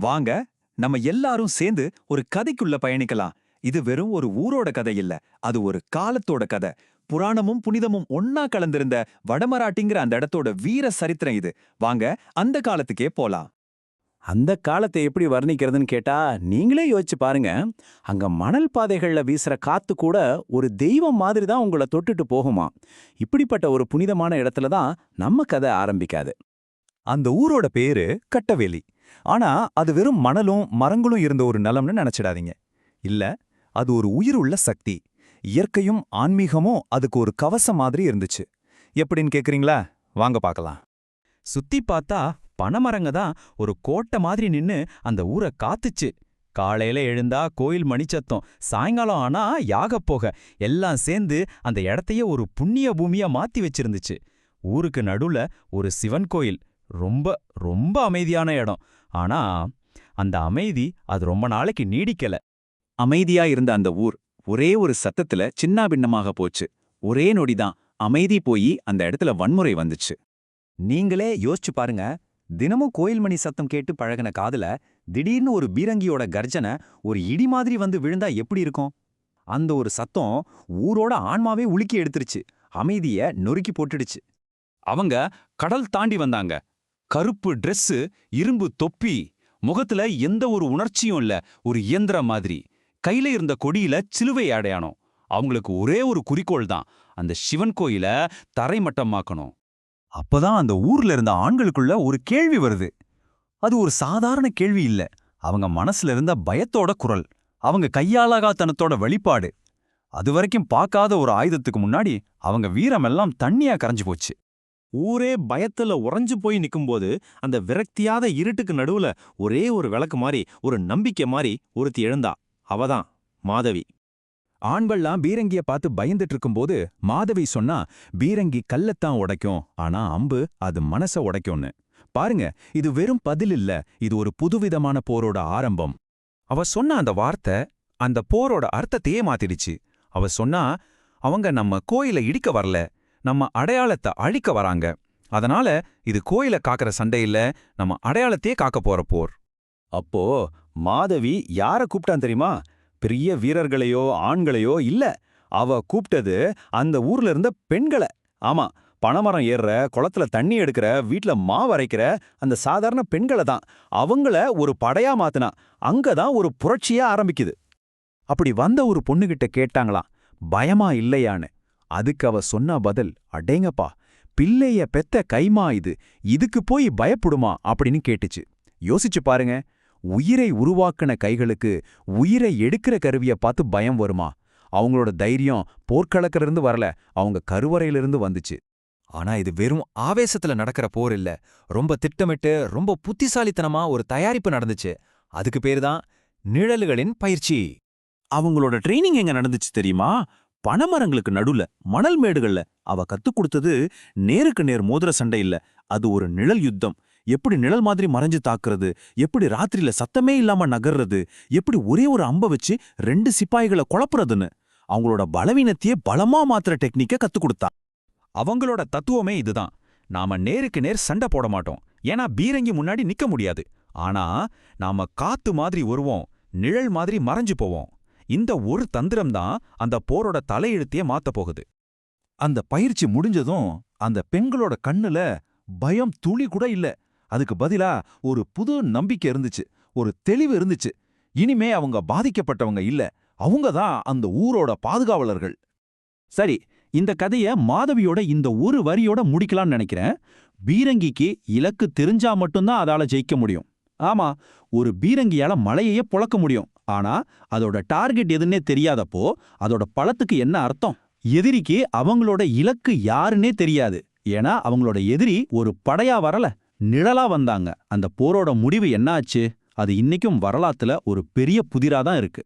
வாங்க நம்ம எல்லாரும் சேர்ந்து ஒரு கதைக்குள்ள பயணிக்கலாம். இது வெறும் ஒரு ஊரோட கதை இல்ல அது ஒரு காலத்தோட கதை. புராணமும் புனிதமும் ஒன்னா கலந்திருந்த வடமராட்டிங்கிற அந்த இடத்தோட வீர சரித்திரம் இது. வாங்க அந்த காலத்துக்கே போலாம். அந்த காலத்தை எப்படி வர்ணிக்கிறதுன்னு கேட்டா நீங்களே யோசிச்சு பாருங்க. அங்க மணல் பாதைகள்ல வீசுற காத்து கூட ஒரு தெய்வம் மாதிரி தான் உங்களை தொட்டுட்டு போகுமா. இப்படிப்பட்ட ஒரு புனிதமான இடத்துல தான் நம்ம கதை ஆரம்பிக்காது. அந்த ஊரோட பேரு கட்டவேலி. ஆனா அது வெறும் மணலும் மரங்களும் இருந்த ஒரு நலம்னு நினைச்சிடாதீங்க. இல்ல அது ஒரு உயிர் உள்ள சக்தி. இயற்கையும் ஆன்மீகமும் அதுக்கு ஒரு கவசம் மாதிரி இருந்துச்சு. எப்படின்னு கேக்குறீங்களா? வாங்க பார்க்கலாம் சுத்தி பார்த்தா பனைமரங்க தான் ஒரு கோட்டை மாதிரி நின்னு அந்த ஊரை காத்துச்சு. காலையில எழுந்தா கோயில் மணிச்சத்தம் சாயங்காலம் ஆனா யாகப் போக எல்லாம் சேர்ந்து அந்த இடத்தையே ஒரு புண்ணிய பூமியா மாத்தி வச்சிருந்துச்சு. ஊருக்கு நடுவுல ஒரு சிவன் கோயில். ரொம்ப ரொம்ப அமைதியான இடம். ஆனா அந்த அமைதி அது ரொம்ப நாளைக்கு நீடிக்கல. அமைதியா இருந்த அந்த ஊர் ஒரே ஒரு சத்தத்துல சின்னாபின்னமாக போச்சு. ஒரே நொடிதான் அமைதி போய் அந்த இடத்துல வன்முறை வந்துச்சு. நீங்களே யோசிச்சு பாருங்க தினமும் கோயில் மணி சத்தம் கேட்டு பழகுன காதுல திடீர்னு ஒரு பீரங்கியோட கர்ஜனை ஒரு இடி மாதிரி வந்து விழுந்தா எப்படி இருக்கும்? அந்த ஒரு சத்தம் ஊரோட ஆன்மாவே உலுக்கி எடுத்துருச்சு. அமைதிய நொறுக்கி போட்டுடுச்சு. அவங்க கடல் தாண்டி வந்தாங்க. கருப்பு Dress இரும்பு தொப்பி. முகத்துல எந்த ஒரு உணர்ச்சியும் இல்ல. ஒரு இயந்திரம் மாதிரி. கையில இருந்த கொடியில சிலுவை அடையாளம் அவங்களுக்கு ஒரே ஒரு குறிக்கோள் தான். அந்த சிவன் கோயில தரைமட்டமாக்கணும். அப்பதான் அந்த ஊர்ல இருந்த ஆண்களுக்குள்ள ஒரு கேள்வி வருது. அது ஒரு சாதாரண கேள்வி இல்ல. அவங்க மனசுல இருந்த பயத்தோட குரல். அவங்க கையாளகாத்தனத்தோட வெளிப்பாடு. அது வரைக்கும் பார்க்காத ஒரு ஆயுதத்துக்கு முன்னாடி அவங்க வீரமெல்லாம் தண்ணியா கரைஞ்சு போச்சு. ஊரே பயத்துல உறைஞ்சு போய் நிக்கும்போது அந்த விரக்தியாத இருட்டுக்கு நடுவுல ஒரே ஒரு விளக்கு மாதிரி ஒரு நம்பிக்கை மாதிரி ஒருத்தி எழுந்தா. அவதான் மாதவி. ஆண்கள்லாம் பீரங்கிய பார்த்து பயந்துட்டு இருக்கும்போது மாதவி சொன்னா பீரங்கி கல்லத்தான் உடைக்கும். ஆனா அம்பு அது மனச உடைக்கும்னு. பாருங்க இது வெறும் பதில் இல்ல. இது ஒரு புதுவிதமான போரோட ஆரம்பம். அவ சொன்ன அந்த வார்த்தை அந்த போரோட அர்த்தத்தையே மாத்திடுச்சு. அவ சொன்னா அவங்க நம்ம கோயில இடிக்க வரல. நம்ம அடையாளத்தை அழிக்க வராங்க. அதனால இது கோயில காக்கிற சண்டையில் நம்ம அடையாளத்தையே காக்க போற போர். அப்போ மாதவி யார கூப்பிட்டான் தெரியுமா? பெரிய வீரர்களையோ ஆண்களையோ இல்ல. அவ கூப்பிட்டது அந்த ஊர்ல இருந்த பெண்களை. ஆமா பனைமரம் ஏறுற குளத்துல தண்ணி எடுக்கிற வீட்ல மாவரைக்கிற அந்த சாதாரண பெண்களை தான். அவங்கள ஒரு படையா மாத்தினா அங்கதான் ஒரு புரட்சியா ஆரம்பிக்குது. அப்படி வந்த ஒரு பொண்ணுகிட்ட கேட்டாங்களாம் பயமா இல்லையான்னு. அதுக்கு அவ சொன்ன பதில் அடேங்கப்பா பிள்ளைய பெத்த கைமா இது இதுக்கு போய் பயப்படுமா? அப்படின்னு கேட்டுச்சு. யோசிச்சு பாருங்க உயிரை உருவாக்குன கைகளுக்கு உயிரை எடுக்கிற கருவிய பார்த்து பயம் வருமா? அவங்களோட தைரியம் போர்க்களக்கிலிருந்து வரல அவங்க கருவறையிலிருந்து வந்துச்சு. ஆனா இது வெறும் ஆவேசத்துல நடக்கிற போர் இல்ல ரொம்ப திட்டமிட்டு ரொம்ப புத்திசாலித்தனமா ஒரு தயாரிப்பு நடந்துச்சு. அதுக்கு பேரு தான் நிழல்களின் பயிற்சி. அவங்களோட ட்ரைனிங் எங்க நடந்துச்சு தெரியுமா? பனைமரங்களுக்கு நடுவுல மணல் மேடுகள்ல அவ கத்துக் கொடுத்தது நேருக்கு நேர் மோதிர சண்டை இல்ல. அது ஒரு நிழல் யுத்தம். எப்படி நிழல் மாதிரி மறைஞ்சு தாக்குறது? எப்படி ராத்திரியில சத்தமே இல்லாம நகர்றது? எப்படி ஒரே ஒரு அம்ப வச்சு ரெண்டு சிப்பாய்களை குழப்புறதுன்னு? அவங்களோட பலவீனத்தையே பலமா மாத்துற டெக்னிக்க கத்துக் கொடுத்தா. அவங்களோட தத்துவமே இதுதான். நாம நேருக்கு நேர் சண்டை போட மாட்டோம். ஏன்னா பீரங்கி முன்னாடி நிக்க முடியாது. ஆனா நாம காத்து மாதிரி வருவோம். நிழல் மாதிரி மறைஞ்சு போவோம். இந்த ஒரு தந்திரம் தான் அந்த போரோட தலையெழுத்தையே மாத்தப் போகுது. அந்த பயிற்சி முடிஞ்சதும் அந்த பெண்களோட கண்ணுல பயம் துளி கூட இல்ல. அதுக்கு பதிலா ஒரு புது நம்பிக்கை இருந்துச்சு ஒரு தெளிவு இருந்துச்சு. இனிமே அவங்க பாதிக்கப்பட்டவங்க இல்ல. அவங்க தான் அந்த ஊரோட பாதுகாவலர்கள். சரி இந்த கதைய மாதவியோட இந்த ஒரு வரியோட முடிக்கலாம்னு நினைக்கிறேன். பீரங்கிக்கு இலக்கு தெரிஞ்சா மட்டும்தான் அதால ஜெயிக்க முடியும். ஆமா ஒரு பீரங்கியால மலையையே புழக்க முடியும். ஆனா அதோட டார்கெட் எதுன்னே தெரியாதப்போ அதோட பலத்துக்கு என்ன அர்த்தம்? எதிரிக்கு அவங்களோட இலக்கு யாருன்னே தெரியாது. ஏன்னா அவங்களோட எதிரி ஒரு படையா வரல நிழலா வந்தாங்க. அந்த போரோட முடிவு என்னாச்சு? அது இன்னைக்கும் வரலாத்துல ஒரு பெரிய புதிரா தான் இருக்கு.